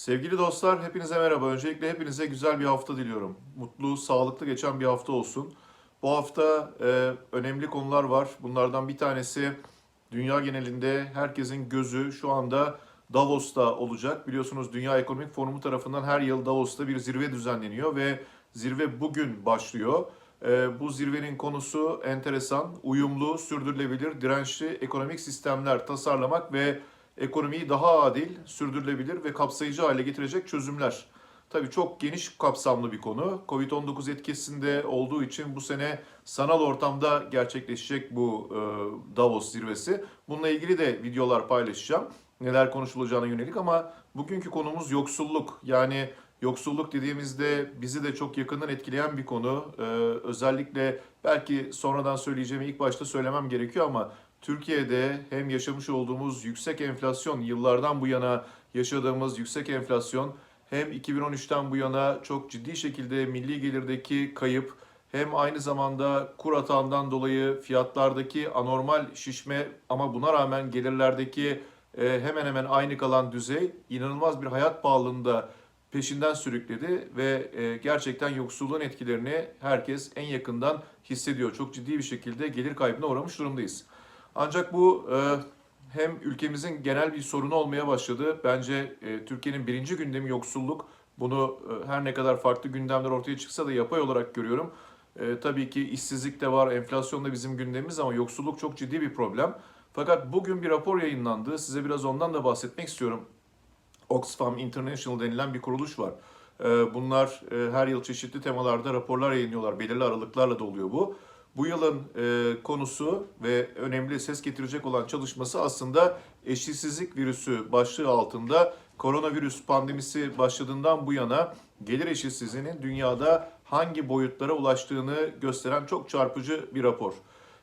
Sevgili dostlar, hepinize merhaba. Öncelikle hepinize güzel bir hafta diliyorum. Mutlu, sağlıklı geçen bir hafta olsun. Bu hafta e, önemli konular var. Bunlardan bir tanesi dünya genelinde herkesin gözü şu anda Davos'ta olacak. Biliyorsunuz Dünya Ekonomik Forumu tarafından her yıl Davos'ta bir zirve düzenleniyor ve zirve bugün başlıyor. E, bu zirvenin konusu enteresan, uyumlu, sürdürülebilir, dirençli ekonomik sistemler tasarlamak ve ekonomiyi daha adil, sürdürülebilir ve kapsayıcı hale getirecek çözümler. Tabii çok geniş kapsamlı bir konu. Covid-19 etkisinde olduğu için bu sene sanal ortamda gerçekleşecek bu e, Davos zirvesi. Bununla ilgili de videolar paylaşacağım. Neler konuşulacağına yönelik ama bugünkü konumuz yoksulluk. Yani yoksulluk dediğimizde bizi de çok yakından etkileyen bir konu. Ee, özellikle belki sonradan söyleyeceğimi ilk başta söylemem gerekiyor ama Türkiye'de hem yaşamış olduğumuz yüksek enflasyon, yıllardan bu yana yaşadığımız yüksek enflasyon, hem 2013'ten bu yana çok ciddi şekilde milli gelirdeki kayıp, hem aynı zamanda kur atağından dolayı fiyatlardaki anormal şişme ama buna rağmen gelirlerdeki e, hemen hemen aynı kalan düzey inanılmaz bir hayat pahalılığında peşinden sürükledi ve e, gerçekten yoksulluğun etkilerini herkes en yakından hissediyor. Çok ciddi bir şekilde gelir kaybına uğramış durumdayız. Ancak bu e, hem ülkemizin genel bir sorunu olmaya başladı. Bence e, Türkiye'nin birinci gündemi yoksulluk. Bunu e, her ne kadar farklı gündemler ortaya çıksa da yapay olarak görüyorum. E, tabii ki işsizlik de var, enflasyon da bizim gündemimiz ama yoksulluk çok ciddi bir problem. Fakat bugün bir rapor yayınlandı. Size biraz ondan da bahsetmek istiyorum. Oxfam International denilen bir kuruluş var. E, Bunlar e, her yıl çeşitli temalarda raporlar yayınlıyorlar. Belirli aralıklarla da oluyor bu. Bu yılın e, konusu ve önemli ses getirecek olan çalışması aslında eşitsizlik virüsü başlığı altında koronavirüs pandemisi başladığından bu yana gelir eşitsizliğinin dünyada hangi boyutlara ulaştığını gösteren çok çarpıcı bir rapor.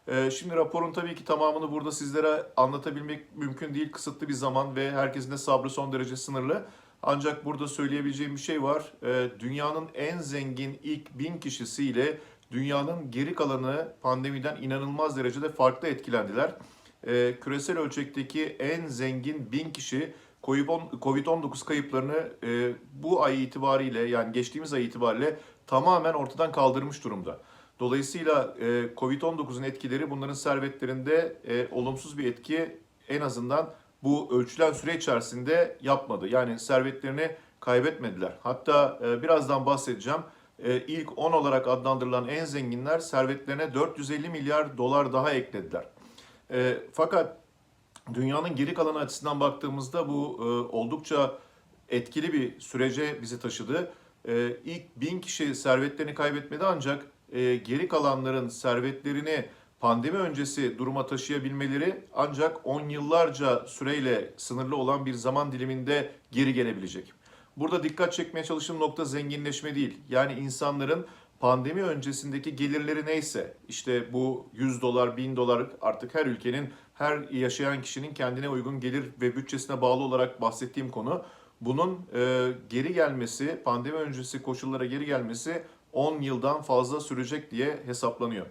E, şimdi raporun tabii ki tamamını burada sizlere anlatabilmek mümkün değil. Kısıtlı bir zaman ve herkesin de sabrı son derece sınırlı. Ancak burada söyleyebileceğim bir şey var. E, dünyanın en zengin ilk bin kişisiyle dünyanın geri kalanı pandemiden inanılmaz derecede farklı etkilendiler. Ee, küresel ölçekteki en zengin bin kişi Covid-19 kayıplarını e, bu ay itibariyle yani geçtiğimiz ay itibariyle tamamen ortadan kaldırmış durumda. Dolayısıyla e, Covid-19'un etkileri bunların servetlerinde e, olumsuz bir etki en azından bu ölçülen süre içerisinde yapmadı. Yani servetlerini kaybetmediler. Hatta birazdan bahsedeceğim ilk 10 olarak adlandırılan en zenginler servetlerine 450 milyar dolar daha eklediler. E, fakat dünyanın geri kalanı açısından baktığımızda bu e, oldukça etkili bir sürece bizi taşıdı. E, ilk 1000 kişi servetlerini kaybetmedi ancak e, geri kalanların servetlerini pandemi öncesi duruma taşıyabilmeleri ancak 10 yıllarca süreyle sınırlı olan bir zaman diliminde geri gelebilecek. Burada dikkat çekmeye çalıştığım nokta zenginleşme değil. Yani insanların pandemi öncesindeki gelirleri neyse işte bu 100 dolar, 1000 dolar artık her ülkenin, her yaşayan kişinin kendine uygun gelir ve bütçesine bağlı olarak bahsettiğim konu. Bunun e, geri gelmesi, pandemi öncesi koşullara geri gelmesi 10 yıldan fazla sürecek diye hesaplanıyor.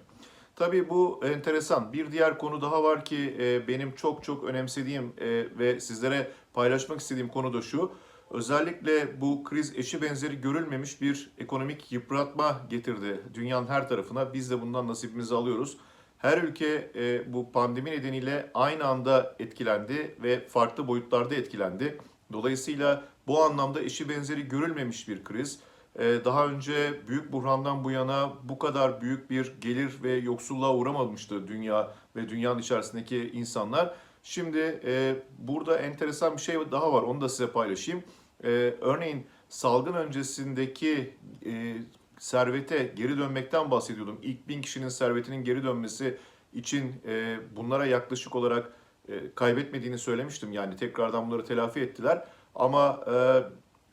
Tabii bu enteresan. Bir diğer konu daha var ki e, benim çok çok önemsediğim e, ve sizlere paylaşmak istediğim konu da şu. Özellikle bu kriz eşi benzeri görülmemiş bir ekonomik yıpratma getirdi dünyanın her tarafına. Biz de bundan nasibimizi alıyoruz. Her ülke e, bu pandemi nedeniyle aynı anda etkilendi ve farklı boyutlarda etkilendi. Dolayısıyla bu anlamda eşi benzeri görülmemiş bir kriz. E, daha önce büyük buhrandan bu yana bu kadar büyük bir gelir ve yoksulluğa uğramamıştı dünya ve dünyanın içerisindeki insanlar. Şimdi e, burada enteresan bir şey daha var. Onu da size paylaşayım. E, örneğin salgın öncesindeki e, servete geri dönmekten bahsediyordum. İlk bin kişinin servetinin geri dönmesi için e, bunlara yaklaşık olarak e, kaybetmediğini söylemiştim. Yani tekrardan bunları telafi ettiler. Ama e,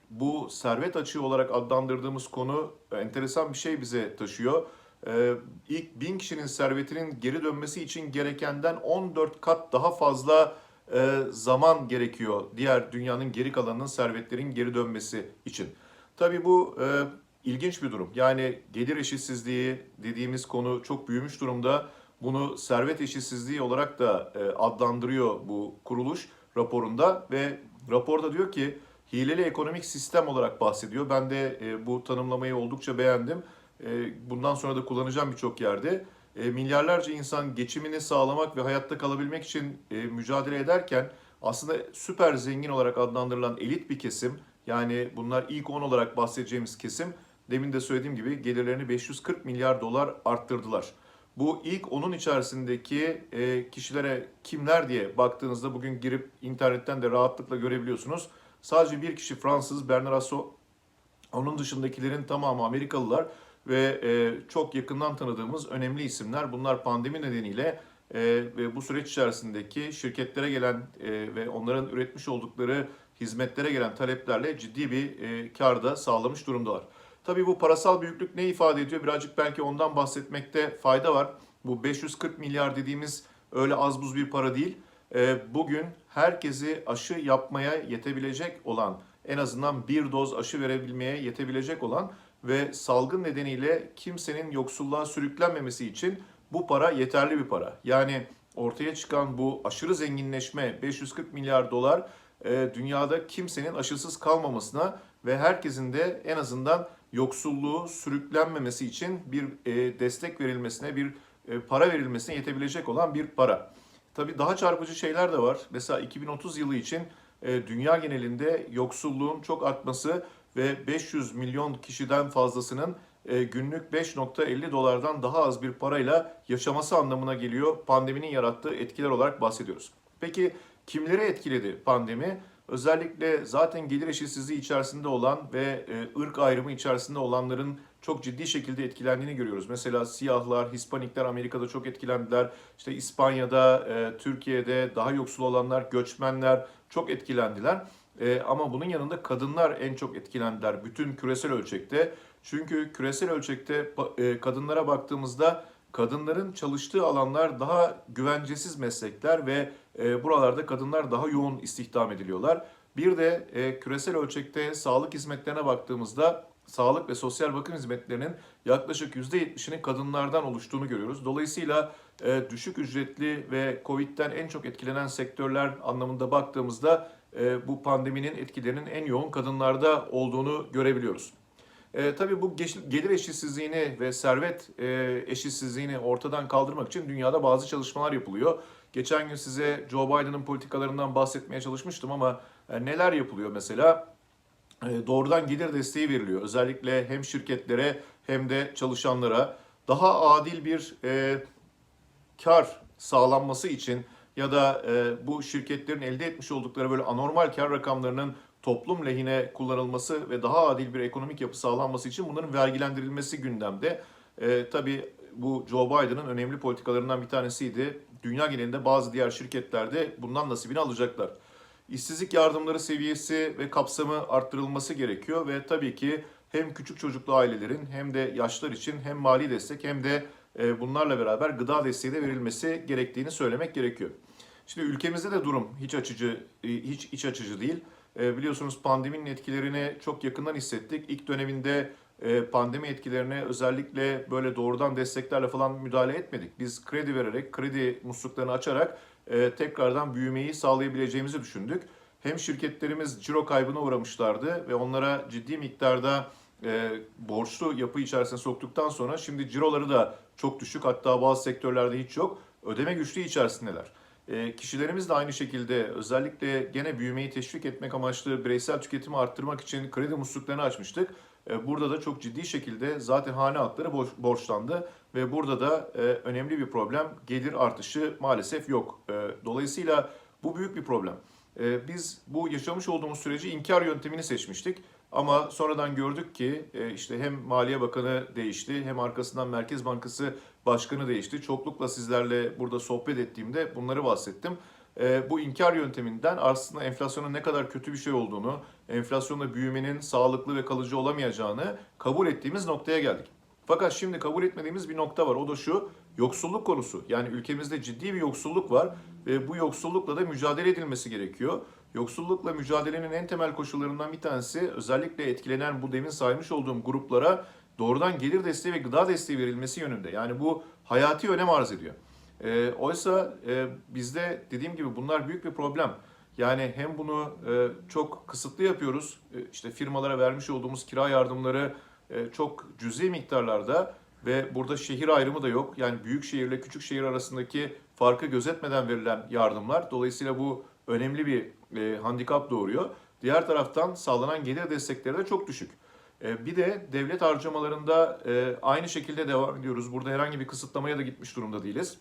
bu servet açığı olarak adlandırdığımız konu enteresan bir şey bize taşıyor. Ee, ilk bin kişinin servetinin geri dönmesi için gerekenden 14 kat daha fazla e, zaman gerekiyor diğer dünyanın geri kalanının servetlerin geri dönmesi için. Tabii bu e, ilginç bir durum. Yani gelir eşitsizliği dediğimiz konu çok büyümüş durumda. Bunu servet eşitsizliği olarak da e, adlandırıyor bu kuruluş raporunda ve raporda diyor ki hileli ekonomik sistem olarak bahsediyor. Ben de e, bu tanımlamayı oldukça beğendim. E, bundan sonra da kullanacağım birçok yerde. E, milyarlarca insan geçimini sağlamak ve hayatta kalabilmek için e, mücadele ederken aslında süper zengin olarak adlandırılan elit bir kesim yani bunlar ilk 10 olarak bahsedeceğimiz kesim demin de söylediğim gibi gelirlerini 540 milyar dolar arttırdılar. Bu ilk onun içerisindeki e, kişilere kimler diye baktığınızda bugün girip internetten de rahatlıkla görebiliyorsunuz. Sadece bir kişi Fransız Bernard Arnault. Onun dışındakilerin tamamı Amerikalılar ve e, çok yakından tanıdığımız önemli isimler. Bunlar pandemi nedeniyle e, ve bu süreç içerisindeki şirketlere gelen e, ve onların üretmiş oldukları hizmetlere gelen taleplerle ciddi bir e, kar da sağlamış durumdalar. Tabii bu parasal büyüklük ne ifade ediyor? Birazcık belki ondan bahsetmekte fayda var. Bu 540 milyar dediğimiz öyle az buz bir para değil. Bugün herkesi aşı yapmaya yetebilecek olan, en azından bir doz aşı verebilmeye yetebilecek olan ve salgın nedeniyle kimsenin yoksulluğa sürüklenmemesi için bu para yeterli bir para. Yani ortaya çıkan bu aşırı zenginleşme 540 milyar dolar e, dünyada kimsenin aşısız kalmamasına ve herkesin de en azından yoksulluğu sürüklenmemesi için bir e, destek verilmesine, bir e, para verilmesine yetebilecek olan bir para. Tabii daha çarpıcı şeyler de var. Mesela 2030 yılı için dünya genelinde yoksulluğun çok artması ve 500 milyon kişiden fazlasının e, günlük 5.50 dolardan daha az bir parayla yaşaması anlamına geliyor. Pandeminin yarattığı etkiler olarak bahsediyoruz. Peki kimleri etkiledi pandemi? Özellikle zaten gelir eşitsizliği içerisinde olan ve e, ırk ayrımı içerisinde olanların çok ciddi şekilde etkilendiğini görüyoruz. Mesela siyahlar, Hispanikler Amerika'da çok etkilendiler. İşte İspanya'da, e, Türkiye'de daha yoksul olanlar, göçmenler çok etkilendiler. E, ama bunun yanında kadınlar en çok etkilendiler bütün küresel ölçekte. Çünkü küresel ölçekte e, kadınlara baktığımızda kadınların çalıştığı alanlar daha güvencesiz meslekler ve e, buralarda kadınlar daha yoğun istihdam ediliyorlar. Bir de e, küresel ölçekte sağlık hizmetlerine baktığımızda sağlık ve sosyal bakım hizmetlerinin yaklaşık %70'inin kadınlardan oluştuğunu görüyoruz. Dolayısıyla e, düşük ücretli ve Covid'den en çok etkilenen sektörler anlamında baktığımızda bu pandeminin etkilerinin en yoğun kadınlarda olduğunu görebiliyoruz. E, tabii bu gelir eşitsizliğini ve servet e, eşitsizliğini ortadan kaldırmak için dünyada bazı çalışmalar yapılıyor. Geçen gün size Joe Biden'ın politikalarından bahsetmeye çalışmıştım ama e, neler yapılıyor mesela? E, doğrudan gelir desteği veriliyor. Özellikle hem şirketlere hem de çalışanlara daha adil bir e, kar sağlanması için ya da e, bu şirketlerin elde etmiş oldukları böyle anormal kar rakamlarının toplum lehine kullanılması ve daha adil bir ekonomik yapı sağlanması için bunların vergilendirilmesi gündemde. E, tabii bu Joe Biden'ın önemli politikalarından bir tanesiydi. Dünya genelinde bazı diğer şirketlerde bundan nasibini alacaklar. İşsizlik yardımları seviyesi ve kapsamı arttırılması gerekiyor ve tabii ki hem küçük çocuklu ailelerin hem de yaşlar için hem mali destek hem de bunlarla beraber gıda desteği de verilmesi gerektiğini söylemek gerekiyor. Şimdi ülkemizde de durum hiç açıcı e, hiç iç açıcı değil. E, biliyorsunuz pandeminin etkilerini çok yakından hissettik. İlk döneminde pandemi etkilerine özellikle böyle doğrudan desteklerle falan müdahale etmedik. Biz kredi vererek, kredi musluklarını açarak tekrardan büyümeyi sağlayabileceğimizi düşündük. Hem şirketlerimiz ciro kaybına uğramışlardı ve onlara ciddi miktarda borçlu yapı içerisine soktuktan sonra şimdi ciroları da çok düşük hatta bazı sektörlerde hiç yok. Ödeme güçlüğü içerisindeler. E, kişilerimiz de aynı şekilde özellikle gene büyümeyi teşvik etmek amaçlı bireysel tüketimi arttırmak için kredi musluklarını açmıştık. E, burada da çok ciddi şekilde zaten hane halkları borç, borçlandı ve burada da e, önemli bir problem gelir artışı maalesef yok. E, dolayısıyla bu büyük bir problem. E, biz bu yaşamış olduğumuz süreci inkar yöntemini seçmiştik. Ama sonradan gördük ki e, işte hem Maliye Bakanı değişti hem arkasından Merkez Bankası Başkanı değişti. Çoklukla sizlerle burada sohbet ettiğimde bunları bahsettim. E, bu inkar yönteminden aslında enflasyonun ne kadar kötü bir şey olduğunu, enflasyonla büyümenin sağlıklı ve kalıcı olamayacağını kabul ettiğimiz noktaya geldik. Fakat şimdi kabul etmediğimiz bir nokta var. O da şu, yoksulluk konusu. Yani ülkemizde ciddi bir yoksulluk var ve bu yoksullukla da mücadele edilmesi gerekiyor. Yoksullukla mücadelenin en temel koşullarından bir tanesi özellikle etkilenen bu demin saymış olduğum gruplara doğrudan gelir desteği ve gıda desteği verilmesi yönünde. Yani bu hayati önem arz ediyor. E, oysa e, bizde dediğim gibi bunlar büyük bir problem. Yani hem bunu e, çok kısıtlı yapıyoruz, e, işte firmalara vermiş olduğumuz kira yardımları e, çok cüzi miktarlarda ve burada şehir ayrımı da yok. Yani büyük şehirle küçük şehir arasındaki farkı gözetmeden verilen yardımlar. Dolayısıyla bu önemli bir e, handikap doğuruyor. Diğer taraftan sağlanan gelir destekleri de çok düşük. E, bir de devlet harcamalarında e, aynı şekilde devam ediyoruz. Burada herhangi bir kısıtlamaya da gitmiş durumda değiliz.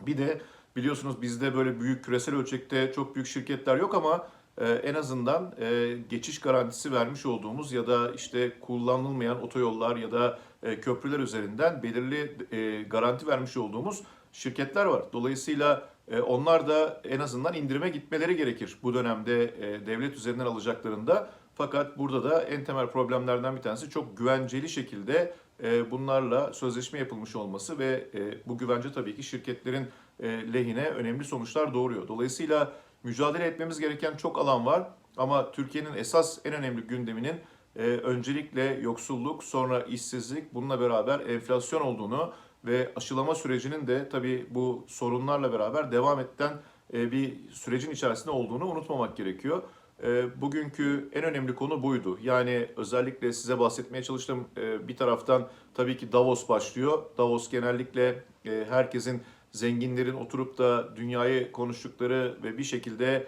Bir de biliyorsunuz bizde böyle büyük küresel ölçekte çok büyük şirketler yok ama e, en azından e, geçiş garantisi vermiş olduğumuz ya da işte kullanılmayan otoyollar ya da e, köprüler üzerinden belirli e, garanti vermiş olduğumuz şirketler var. Dolayısıyla e, onlar da en azından indirime gitmeleri gerekir bu dönemde e, devlet üzerinden alacaklarında. Fakat burada da en temel problemlerden bir tanesi çok güvenceli şekilde e, bunlarla sözleşme yapılmış olması ve bu güvence tabii ki şirketlerin lehine önemli sonuçlar doğuruyor. Dolayısıyla mücadele etmemiz gereken çok alan var ama Türkiye'nin esas en önemli gündeminin öncelikle yoksulluk, sonra işsizlik, bununla beraber enflasyon olduğunu ve aşılama sürecinin de tabii bu sorunlarla beraber devam eden e, bir sürecin içerisinde olduğunu unutmamak gerekiyor. E, Bugünkü en önemli konu buydu. Yani özellikle size bahsetmeye çalıştığım e, bir taraftan tabii ki Davos başlıyor. Davos genellikle herkesin zenginlerin oturup da dünyayı konuştukları ve bir şekilde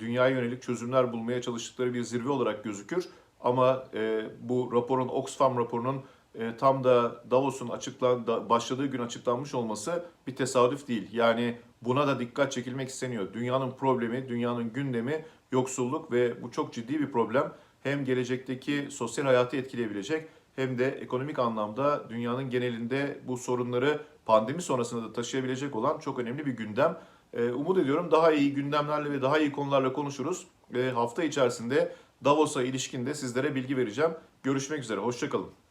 dünyaya yönelik çözümler bulmaya çalıştıkları bir zirve olarak gözükür. Ama bu raporun, Oxfam raporunun e, tam da Davos'un açıklan da- başladığı gün açıklanmış olması bir tesadüf değil. Yani buna da dikkat çekilmek isteniyor. Dünyanın problemi, dünyanın gündemi yoksulluk ve bu çok ciddi bir problem. Hem gelecekteki sosyal hayatı etkileyebilecek hem de ekonomik anlamda dünyanın genelinde bu sorunları pandemi sonrasında da taşıyabilecek olan çok önemli bir gündem. Ee, umut ediyorum daha iyi gündemlerle ve daha iyi konularla konuşuruz. Ee, hafta içerisinde Davos'a ilişkin de sizlere bilgi vereceğim. Görüşmek üzere, hoşçakalın.